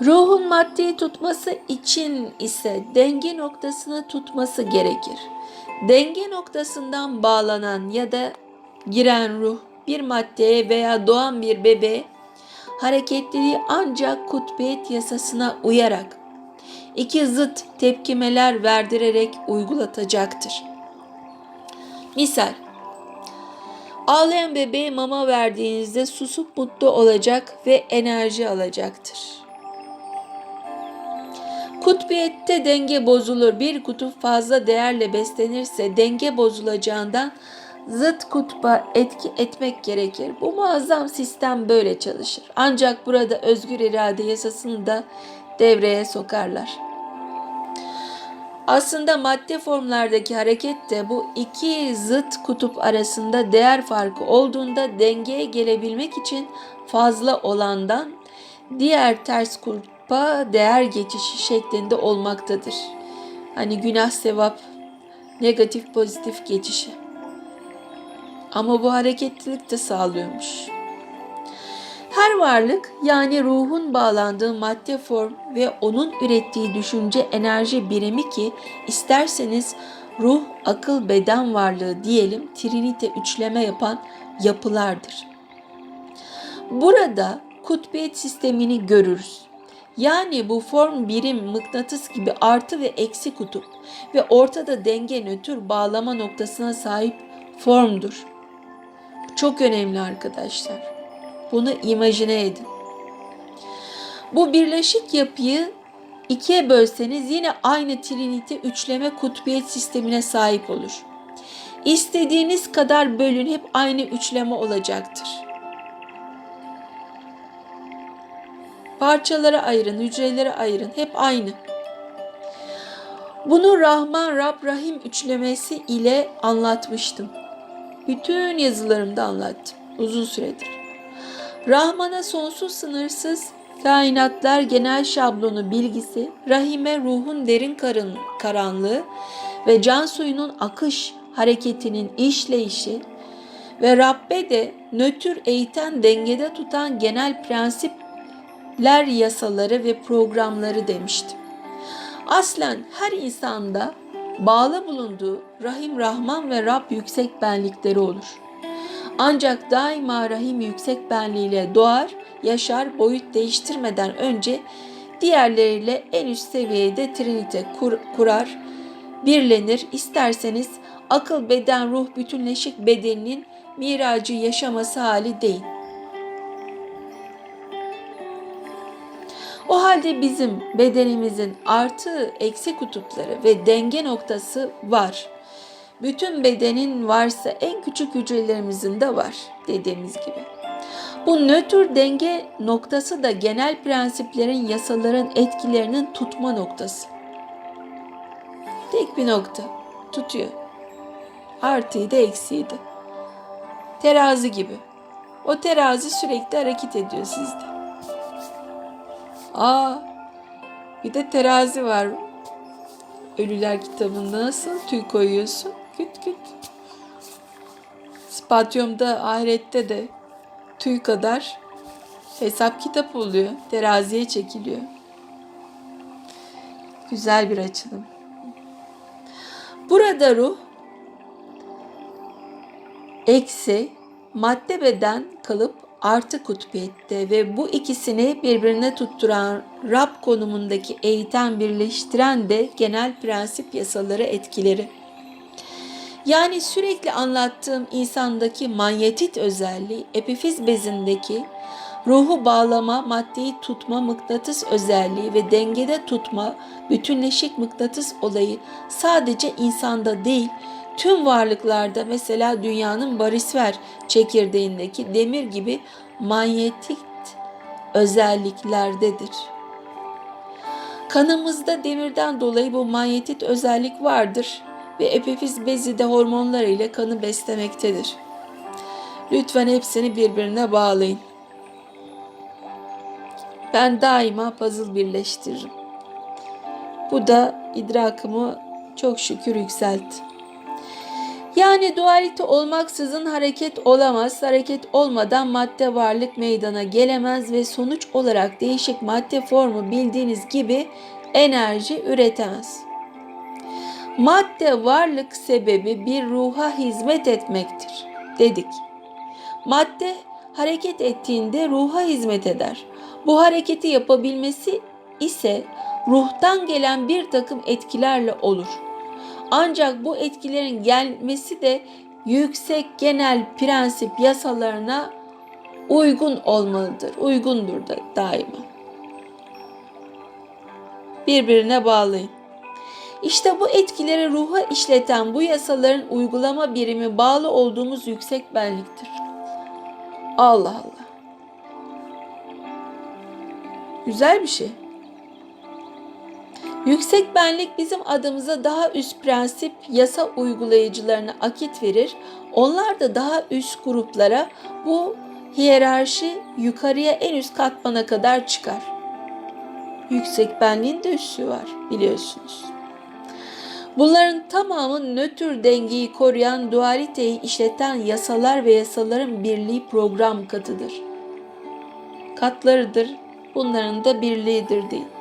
Ruhun maddeyi tutması için ise denge noktasını tutması gerekir. Denge noktasından bağlanan ya da giren ruh bir maddeye veya doğan bir bebeğe hareketliliği ancak kutbiyet yasasına uyarak iki zıt tepkimeler verdirerek uygulatacaktır. Misal, ağlayan bebeğe mama verdiğinizde susup mutlu olacak ve enerji alacaktır. Kutbiyette denge bozulur. Bir kutup fazla değerle beslenirse denge bozulacağından zıt kutba etki etmek gerekir. Bu muazzam sistem böyle çalışır. Ancak burada özgür irade yasasını da devreye sokarlar. Aslında madde formlardaki hareket de bu iki zıt kutup arasında değer farkı olduğunda dengeye gelebilmek için fazla olandan diğer ters kutba değer geçişi şeklinde olmaktadır. Hani günah sevap, negatif pozitif geçişi. Ama bu hareketlilik de sağlıyormuş. Her varlık yani ruhun bağlandığı madde form ve onun ürettiği düşünce enerji birimi ki isterseniz ruh, akıl, beden varlığı diyelim trinite üçleme yapan yapılardır. Burada kutbiyet sistemini görürüz. Yani bu form birim mıknatıs gibi artı ve eksi kutup ve ortada denge nötr bağlama noktasına sahip formdur. Çok önemli arkadaşlar. Bunu imajine edin. Bu birleşik yapıyı ikiye bölseniz yine aynı trinite üçleme kutbiyet sistemine sahip olur. İstediğiniz kadar bölün hep aynı üçleme olacaktır. Parçalara ayırın, hücrelere ayırın hep aynı. Bunu Rahman Rab Rahim üçlemesi ile anlatmıştım. Bütün yazılarımda anlattım uzun süredir. Rahman'a sonsuz sınırsız kainatlar genel şablonu bilgisi, rahime ruhun derin karın, karanlığı ve can suyunun akış hareketinin işleyişi ve Rabbe de nötr eğiten dengede tutan genel prensipler yasaları ve programları demiştim. Aslen her insanda bağlı bulunduğu Rahim Rahman ve Rab yüksek benlikleri olur. Ancak daima Rahim yüksek benliğiyle doğar, yaşar, boyut değiştirmeden önce diğerleriyle en üst seviyede trinite kur, kurar, birlenir. İsterseniz akıl, beden, ruh bütünleşik bedeninin miracı yaşaması hali değil. O halde bizim bedenimizin artı eksi kutupları ve denge noktası var. Bütün bedenin varsa en küçük hücrelerimizin de var dediğimiz gibi. Bu nötr denge noktası da genel prensiplerin, yasaların etkilerinin tutma noktası. Tek bir nokta tutuyor. Artıydı eksiydi. Terazi gibi. O terazi sürekli hareket ediyor sizde. Aa, bir de terazi var. Ölüler kitabında nasıl tüy koyuyorsun? Küt küt. Spatyumda, ahirette de tüy kadar hesap kitap oluyor. Teraziye çekiliyor. Güzel bir açılım. Burada ruh eksi madde beden kalıp artı kutbiyette ve bu ikisini birbirine tutturan Rab konumundaki eğiten birleştiren de genel prensip yasaları etkileri. Yani sürekli anlattığım insandaki manyetit özelliği, epifiz bezindeki ruhu bağlama, maddeyi tutma, mıknatıs özelliği ve dengede tutma, bütünleşik mıknatıs olayı sadece insanda değil, tüm varlıklarda mesela dünyanın barisfer çekirdeğindeki demir gibi manyetik özelliklerdedir. Kanımızda demirden dolayı bu manyetit özellik vardır ve epifiz bezi de hormonlar ile kanı beslemektedir. Lütfen hepsini birbirine bağlayın. Ben daima puzzle birleştiririm. Bu da idrakımı çok şükür yükseltti. Yani dualite olmaksızın hareket olamaz, hareket olmadan madde varlık meydana gelemez ve sonuç olarak değişik madde formu bildiğiniz gibi enerji üretemez. Madde varlık sebebi bir ruha hizmet etmektir dedik. Madde hareket ettiğinde ruha hizmet eder. Bu hareketi yapabilmesi ise ruhtan gelen bir takım etkilerle olur. Ancak bu etkilerin gelmesi de yüksek genel prensip yasalarına uygun olmalıdır. Uygundur da daima. Birbirine bağlayın. İşte bu etkileri ruha işleten bu yasaların uygulama birimi bağlı olduğumuz yüksek benliktir. Allah Allah. Güzel bir şey. Yüksek benlik bizim adımıza daha üst prensip yasa uygulayıcılarına akit verir. Onlar da daha üst gruplara bu hiyerarşi yukarıya en üst katmana kadar çıkar. Yüksek benliğin de üssü var biliyorsunuz. Bunların tamamı nötr dengeyi koruyan dualiteyi işleten yasalar ve yasaların birliği program katıdır. Katlarıdır, bunların da birliğidir değil.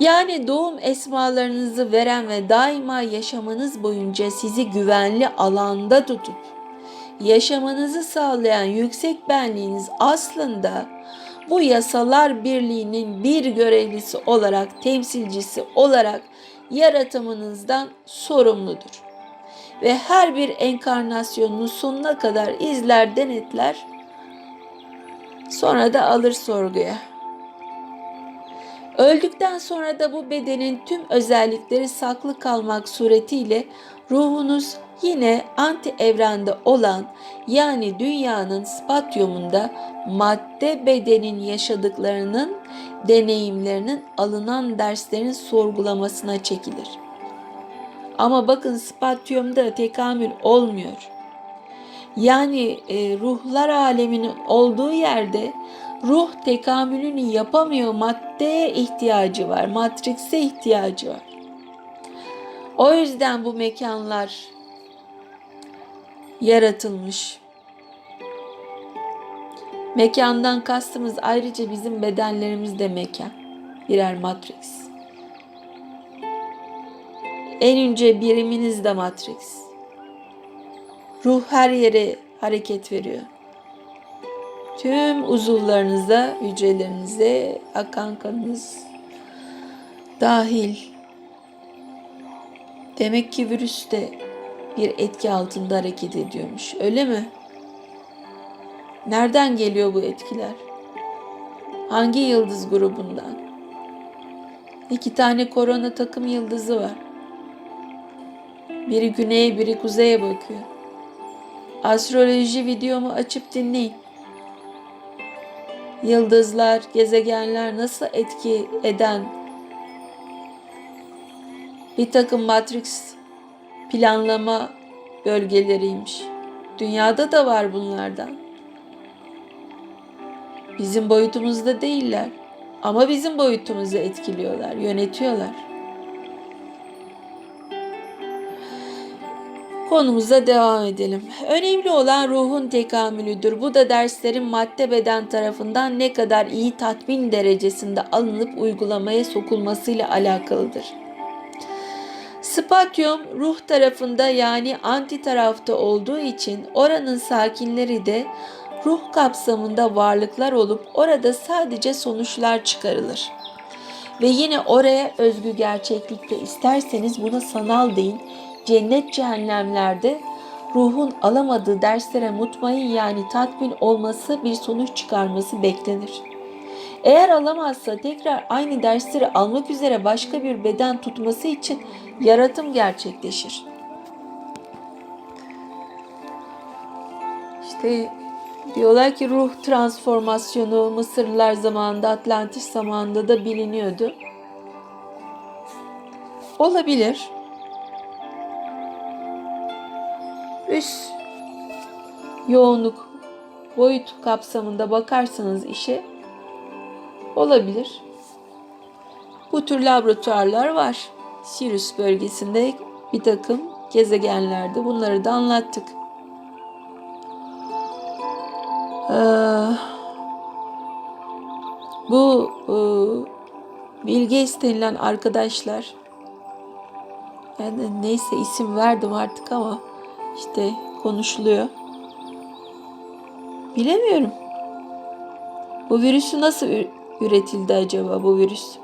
Yani doğum esmalarınızı veren ve daima yaşamanız boyunca sizi güvenli alanda tutup yaşamanızı sağlayan yüksek benliğiniz aslında bu yasalar birliğinin bir görevlisi olarak, temsilcisi olarak yaratımınızdan sorumludur. Ve her bir enkarnasyonunu sonuna kadar izler, denetler, sonra da alır sorguya. Öldükten sonra da bu bedenin tüm özellikleri saklı kalmak suretiyle ruhunuz yine anti evrende olan yani dünyanın spatyumunda madde bedenin yaşadıklarının deneyimlerinin alınan derslerin sorgulamasına çekilir. Ama bakın spatyumda tekamül olmuyor. Yani e, ruhlar aleminin olduğu yerde ruh tekamülünü yapamıyor. Maddeye ihtiyacı var. Matrix'e ihtiyacı var. O yüzden bu mekanlar yaratılmış. Mekandan kastımız ayrıca bizim bedenlerimiz de mekan. Birer matrix. En ince biriminiz de matrix. Ruh her yere hareket veriyor. Tüm uzuvlarınıza, hücrelerinize akan kanınız dahil. Demek ki virüs de bir etki altında hareket ediyormuş. Öyle mi? Nereden geliyor bu etkiler? Hangi yıldız grubundan? İki tane korona takım yıldızı var. Biri güneye, biri kuzeye bakıyor. Astroloji videomu açıp dinleyin. Yıldızlar, gezegenler nasıl etki eden bir takım matrix planlama bölgeleriymiş. Dünyada da var bunlardan. Bizim boyutumuzda değiller ama bizim boyutumuzu etkiliyorlar, yönetiyorlar. Konumuza devam edelim. Önemli olan ruhun tekamülüdür. Bu da derslerin madde beden tarafından ne kadar iyi tatmin derecesinde alınıp uygulamaya sokulmasıyla alakalıdır. Spatyum ruh tarafında yani anti tarafta olduğu için oranın sakinleri de ruh kapsamında varlıklar olup orada sadece sonuçlar çıkarılır. Ve yine oraya özgü gerçeklikte isterseniz buna sanal deyin. Cennet cehennemlerde ruhun alamadığı derslere mutmain yani tatmin olması bir sonuç çıkarması beklenir. Eğer alamazsa tekrar aynı dersleri almak üzere başka bir beden tutması için yaratım gerçekleşir. İşte diyorlar ki ruh transformasyonu Mısırlılar zamanında Atlantis zamanında da biliniyordu. Olabilir. Üst yoğunluk boyut kapsamında bakarsanız işe olabilir. Bu tür laboratuvarlar var. Sirius bölgesinde bir takım gezegenlerde bunları da anlattık. Ee, bu e, Bill Gates denilen arkadaşlar yani neyse isim verdim artık ama işte konuşuluyor. Bilemiyorum. Bu virüsü nasıl üretildi acaba bu virüs?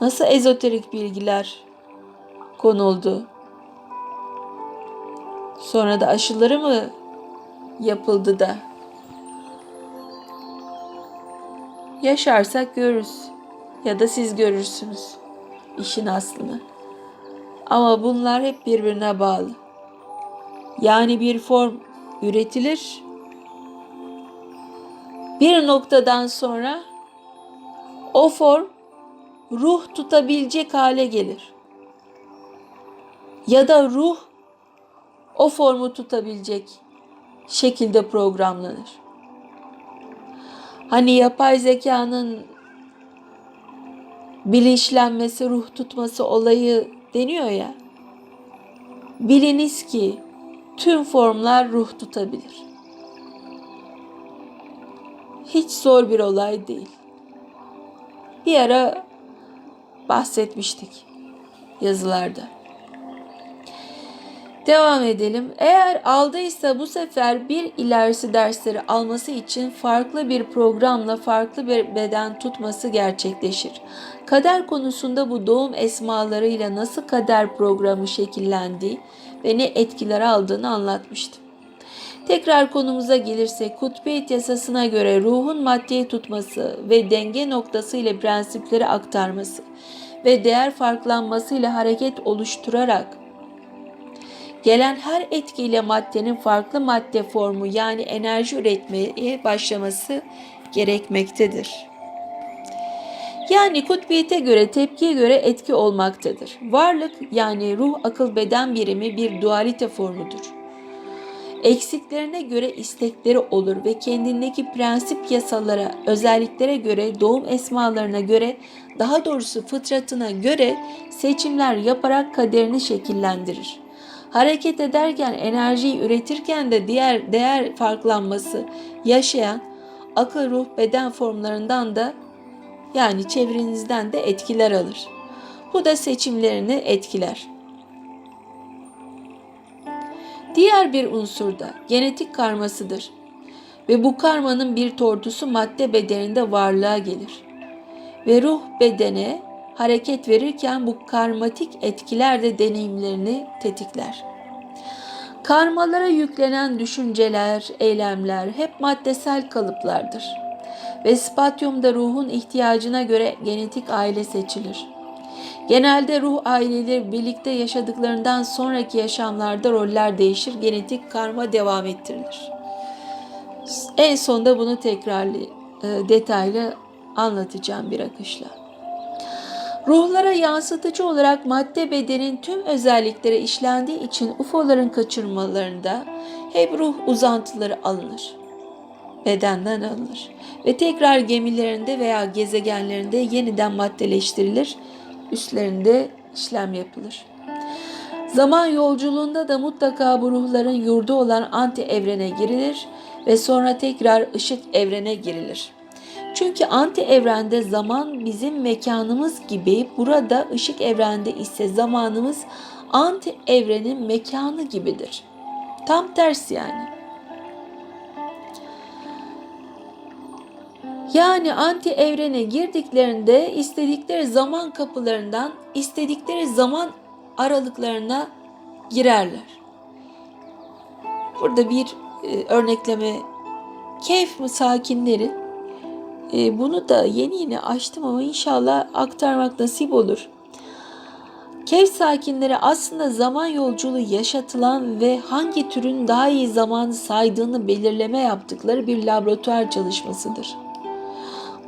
Nasıl ezoterik bilgiler konuldu? Sonra da aşıları mı yapıldı da? Yaşarsak görürüz. Ya da siz görürsünüz işin aslını. Ama bunlar hep birbirine bağlı. Yani bir form üretilir. Bir noktadan sonra o form ruh tutabilecek hale gelir. Ya da ruh o formu tutabilecek şekilde programlanır. Hani yapay zekanın bilinçlenmesi, ruh tutması olayı deniyor ya. Biliniz ki tüm formlar ruh tutabilir. Hiç zor bir olay değil. Bir ara bahsetmiştik yazılarda. Devam edelim. Eğer aldıysa bu sefer bir ilerisi dersleri alması için farklı bir programla farklı bir beden tutması gerçekleşir. Kader konusunda bu doğum esmalarıyla nasıl kader programı şekillendiği ve ne etkiler aldığını anlatmıştım. Tekrar konumuza gelirsek kutbiyet yasasına göre ruhun maddeyi tutması ve denge noktası ile prensipleri aktarması ve değer farklanmasıyla hareket oluşturarak gelen her etkiyle maddenin farklı madde formu yani enerji üretmeye başlaması gerekmektedir. Yani kutbiyete göre tepkiye göre etki olmaktadır. Varlık yani ruh akıl beden birimi bir dualite formudur. Eksiklerine göre istekleri olur ve kendindeki prensip yasalara, özelliklere göre, doğum esmalarına göre, daha doğrusu fıtratına göre seçimler yaparak kaderini şekillendirir. Hareket ederken, enerjiyi üretirken de diğer değer farklanması yaşayan akıl, ruh, beden formlarından da yani çevrenizden de etkiler alır. Bu da seçimlerini etkiler. Diğer bir unsur da genetik karmasıdır. Ve bu karmanın bir tortusu madde bedeninde varlığa gelir. Ve ruh bedene hareket verirken bu karmatik etkiler de deneyimlerini tetikler. Karmalara yüklenen düşünceler, eylemler hep maddesel kalıplardır. Ve spatyumda ruhun ihtiyacına göre genetik aile seçilir. Genelde ruh aileleri birlikte yaşadıklarından sonraki yaşamlarda roller değişir, genetik karma devam ettirilir. En sonda bunu tekrarlı, e, detaylı anlatacağım bir akışla. Ruhlara yansıtıcı olarak madde bedenin tüm özellikleri işlendiği için UFO'ların kaçırmalarında hep ruh uzantıları alınır. Bedenden alınır ve tekrar gemilerinde veya gezegenlerinde yeniden maddeleştirilir, üstlerinde işlem yapılır. Zaman yolculuğunda da mutlaka bu ruhların yurdu olan anti evrene girilir ve sonra tekrar ışık evrene girilir. Çünkü anti evrende zaman bizim mekanımız gibi burada ışık evrende ise zamanımız anti evrenin mekanı gibidir. Tam tersi yani. Yani anti evrene girdiklerinde istedikleri zaman kapılarından istedikleri zaman aralıklarına girerler. Burada bir e, örnekleme keyif mi sakinleri e, bunu da yeni yeni açtım ama inşallah aktarmak nasip olur. Keyif sakinleri aslında zaman yolculuğu yaşatılan ve hangi türün daha iyi zamanı saydığını belirleme yaptıkları bir laboratuvar çalışmasıdır.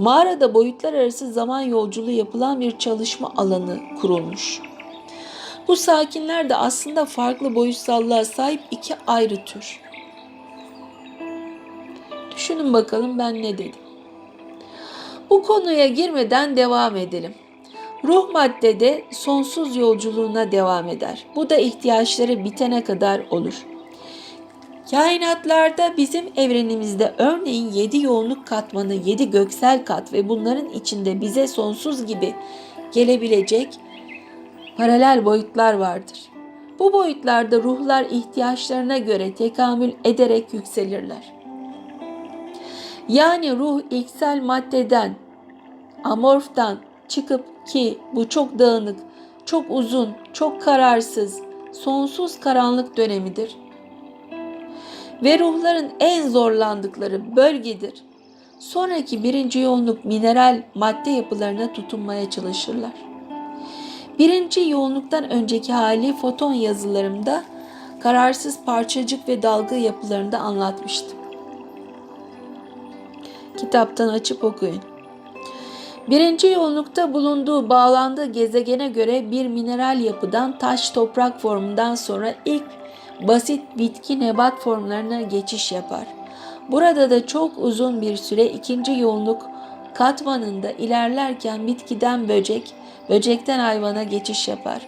Mağarada boyutlar arası zaman yolculuğu yapılan bir çalışma alanı kurulmuş. Bu sakinler de aslında farklı boyutsallığa sahip iki ayrı tür. Düşünün bakalım ben ne dedim. Bu konuya girmeden devam edelim. Ruh maddede sonsuz yolculuğuna devam eder. Bu da ihtiyaçları bitene kadar olur. Kainatlarda bizim evrenimizde örneğin yedi yoğunluk katmanı, yedi göksel kat ve bunların içinde bize sonsuz gibi gelebilecek paralel boyutlar vardır. Bu boyutlarda ruhlar ihtiyaçlarına göre tekamül ederek yükselirler. Yani ruh ilksel maddeden, amorftan çıkıp ki bu çok dağınık, çok uzun, çok kararsız, sonsuz karanlık dönemidir. Ve ruhların en zorlandıkları bölgedir. Sonraki birinci yoğunluk mineral madde yapılarına tutunmaya çalışırlar. Birinci yoğunluktan önceki hali foton yazılarımda kararsız parçacık ve dalga yapılarında anlatmıştım. Kitaptan açıp okuyun. Birinci yoğunlukta bulunduğu bağlandığı gezegene göre bir mineral yapıdan taş toprak formundan sonra ilk basit bitki nebat formlarına geçiş yapar. Burada da çok uzun bir süre ikinci yoğunluk katmanında ilerlerken bitkiden böcek, böcekten hayvana geçiş yapar.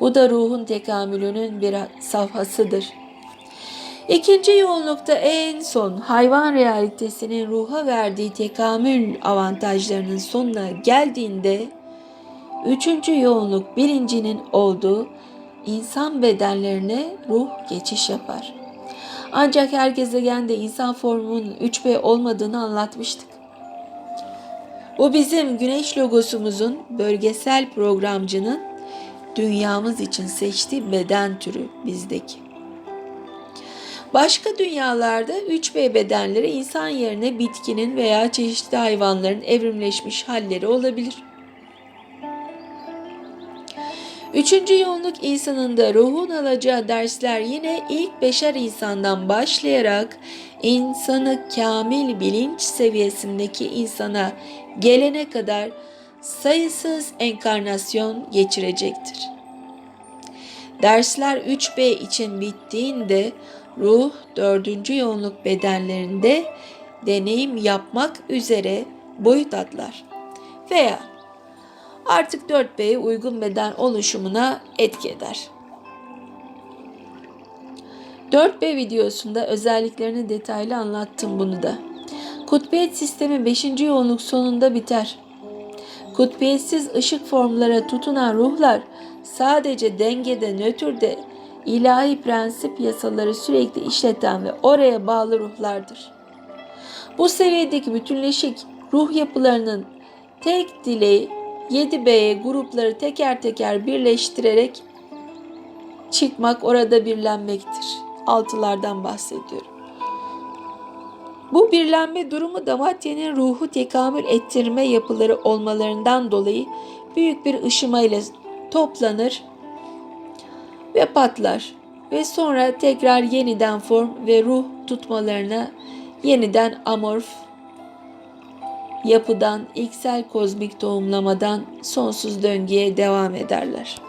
Bu da ruhun tekamülünün bir safhasıdır. İkinci yoğunlukta en son hayvan realitesinin ruha verdiği tekamül avantajlarının sonuna geldiğinde üçüncü yoğunluk bilincinin olduğu insan bedenlerine ruh geçiş yapar. Ancak her gezegende insan formunun 3B olmadığını anlatmıştık. Bu bizim güneş logosumuzun bölgesel programcının dünyamız için seçtiği beden türü bizdeki. Başka dünyalarda 3B bedenleri insan yerine bitkinin veya çeşitli hayvanların evrimleşmiş halleri olabilir. Üçüncü yoğunluk insanında ruhun alacağı dersler yine ilk beşer insandan başlayarak insanı kamil bilinç seviyesindeki insana gelene kadar sayısız enkarnasyon geçirecektir. Dersler 3B için bittiğinde ruh dördüncü yoğunluk bedenlerinde deneyim yapmak üzere boyut atlar veya artık 4B'ye uygun beden oluşumuna etki eder. 4B videosunda özelliklerini detaylı anlattım bunu da. Kutbiyet sistemi 5. yoğunluk sonunda biter. Kutbiyetsiz ışık formlara tutunan ruhlar sadece dengede, nötrde ilahi prensip yasaları sürekli işleten ve oraya bağlı ruhlardır. Bu seviyedeki bütünleşik ruh yapılarının tek dileği 7B'ye grupları teker teker birleştirerek çıkmak, orada birlenmektir. Altılardan bahsediyorum. Bu birlenme durumu da maddenin ruhu tekamül ettirme yapıları olmalarından dolayı büyük bir ışımayla toplanır ve patlar ve sonra tekrar yeniden form ve ruh tutmalarına yeniden amorf yapıdan ilksel kozmik doğumlamadan sonsuz döngüye devam ederler.